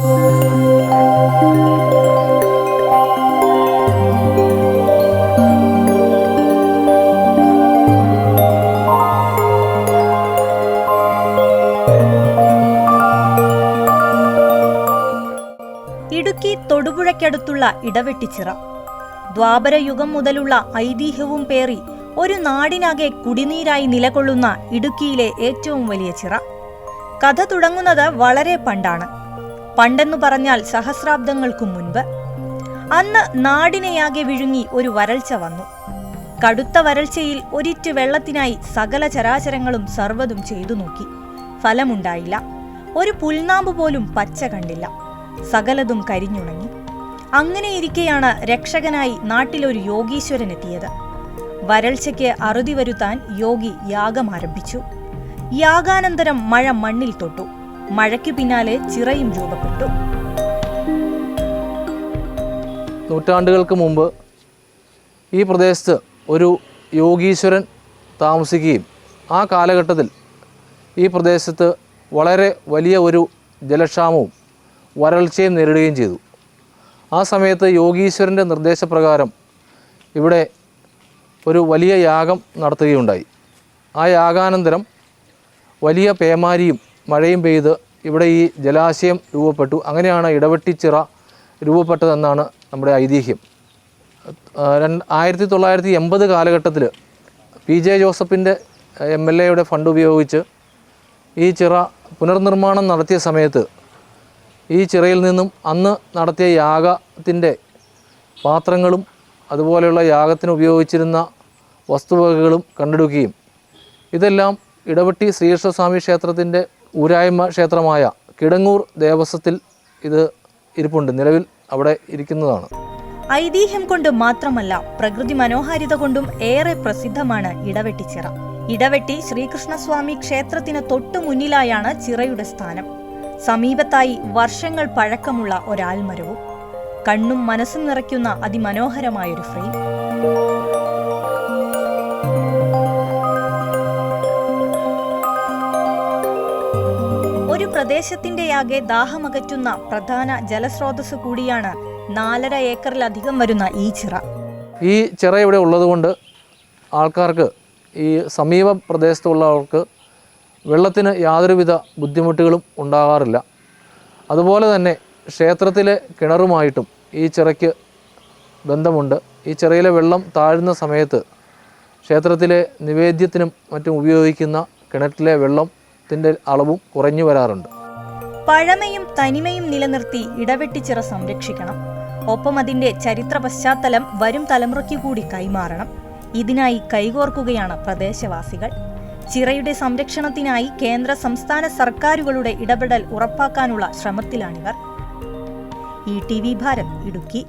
ഇടുക്കി തൊടുപുഴയ്ക്കടുത്തുള്ള ഇടവെട്ടിച്ചിറ. ദ്വാപരയുഗം മുതലുള്ള ഐതിഹ്യവും പേറി ഒരു നാടിനാകെ കുടിനീരായി നിലകൊള്ളുന്ന ഇടുക്കിയിലെ ഏറ്റവും വലിയ ചിറ. കഥ തുടങ്ങുന്നത് വളരെ പണ്ടാണ്. പണ്ടെന്നു പറഞ്ഞാൽ സഹസ്രാബ്ദങ്ങൾക്കും മുൻപ്. അന്ന് നാടിനെയാകെ വിഴുങ്ങി ഒരു വരൾച്ച വന്നു. കടുത്ത വരൾച്ചയിൽ ഒരിറ്റ് വെള്ളത്തിനായി സകല ചരാചരങ്ങളും സർവതും ചെയ്തു നോക്കി. ഫലമുണ്ടായില്ല. ഒരു പുൽനാമ്പ് പോലും പച്ച കണ്ടില്ല. സകലതും കരിഞ്ഞുണങ്ങി. അങ്ങനെയിരിക്കെയാണ് രക്ഷകനായി നാട്ടിലൊരു യോഗീശ്വരൻ എത്തിയത് വരൾച്ചയ്ക്ക് അറുതി വരുത്താൻ യോഗി യാഗം ആരംഭിച്ചു. യാഗാനന്തരം മഴ മണ്ണിൽ തൊട്ടു. മഴയ്ക്കു പിന്നാലെ ചിറയും രൂപപ്പെട്ടു. നൂറ്റാണ്ടുകൾക്ക് മുമ്പ് ഈ പ്രദേശത്ത് ഒരു യോഗീശ്വരൻ താമസിക്കുകയും ആ കാലഘട്ടത്തിൽ ഈ പ്രദേശത്ത് വളരെ വലിയ ഒരു ജലക്ഷാമവും വരൾച്ചയും നേരിടുകയും ചെയ്തു. ആ സമയത്ത് യോഗീശ്വരന്റെ നിർദ്ദേശപ്രകാരം ഇവിടെ ഒരു വലിയ യാഗം നടത്തുകയുണ്ടായി. ആ യാഗാനന്തരം വലിയ പേമാരിയും മഴയും പെയ്ത് ഇവിടെ ഈ ജലാശയം രൂപപ്പെട്ടു. അങ്ങനെയാണ് ഇടവെട്ടിച്ചിറ രൂപപ്പെട്ടതെന്നാണ് നമ്മുടെ ഐതിഹ്യം. രണ്ട് ആയിരത്തി തൊള്ളായിരത്തി എൺപത് കാലഘട്ടത്തിൽ പി ജെ ജോസഫിന്റെ എം എൽ എയുടെ ഫണ്ട് ഉപയോഗിച്ച് ഈ ചിറ പുനർനിർമ്മാണം നടത്തിയ സമയത്ത് ഈ ചിറയിൽ നിന്നും അന്ന് നടത്തിയ യാഗത്തിന്റെ പാത്രങ്ങളും അതുപോലെയുള്ള യാഗത്തിന് ഉപയോഗിച്ചിരുന്ന വസ്തുവകകളും കണ്ടെടുക്കുകയും ഇതെല്ലാം ഇടവെട്ടി ശ്രീകൃഷ്ണസ്വാമി ക്ഷേത്രത്തിന്റെ ഊരായ്മ ക്ഷേത്രമായ കിടങ്ങൂർ ദേവസ്വത്തിൽ ഇത് ഇരിപ്പുണ്ട്. നിലവിൽ അവിടെ ഇരിക്കുന്നതാണ്. ഐതിഹ്യം കൊണ്ട് മാത്രമല്ല പ്രകൃതി മനോഹാരിത കൊണ്ടും ഏറെ പ്രസിദ്ധമാണ് ഇടവെട്ടിച്ചിറ ഇടവെട്ടി ശ്രീകൃഷ്ണസ്വാമി ക്ഷേത്രത്തിന് തൊട്ടു മുന്നിലായാണ് ചിറയുടെ സ്ഥാനം. സമീപത്തായി വർഷങ്ങൾ പഴക്കമുള്ള ഒരാൽമരവും കണ്ണും മനസ്സും നിറയ്ക്കുന്ന അതിമനോഹരമായൊരു ഫ്രെയിം. പ്രദേശത്തിന്റെയാകെ ദാഹമകറ്റുന്ന പ്രധാന ജലസ്രോതസ് കൂടിയാണ് നാലര ഏക്കറിലധികം വരുന്ന ഈ ചിറ. ഈ ചിറ ഇവിടെ ഉള്ളതുകൊണ്ട് ആൾക്കാർക്ക് ഈ സമീപ പ്രദേശത്തുള്ളവർക്ക് വെള്ളത്തിന് യാതൊരുവിധ ബുദ്ധിമുട്ടുകളും ഉണ്ടാകാറില്ല. അതുപോലെ തന്നെ ക്ഷേത്രത്തിലെ കിണറുമായിട്ടും ഈ ചിറയ്ക്ക് ബന്ധമുണ്ട്. ഈ ചിറയിലെ വെള്ളം താഴുന്ന സമയത്ത് ക്ഷേത്രത്തിലെ നിവേദ്യത്തിനും മറ്റും ഉപയോഗിക്കുന്ന കിണറ്റിലെ വെള്ളത്തിന്റെ അളവും കുറഞ്ഞു വരാറുണ്ട്. പഴമയും തനിമയും നിലനിർത്തി ഇടവെട്ടിച്ചിറ സംരക്ഷിക്കണം. ഒപ്പം അതിന്റെ ചരിത്ര പശ്ചാത്തലം വരും തലമുറയ്ക്ക് കൂടി കൈമാറണം. ഇതിനായി കൈകോർക്കുകയാണ് പ്രദേശവാസികൾ. ചിറയുടെ സംരക്ഷണത്തിനായി കേന്ദ്ര സംസ്ഥാന സർക്കാരുകളുടെ ഇടപെടൽ ഉറപ്പാക്കാനുള്ള ശ്രമത്തിലാണിവർ. E T V Bharat Idukki.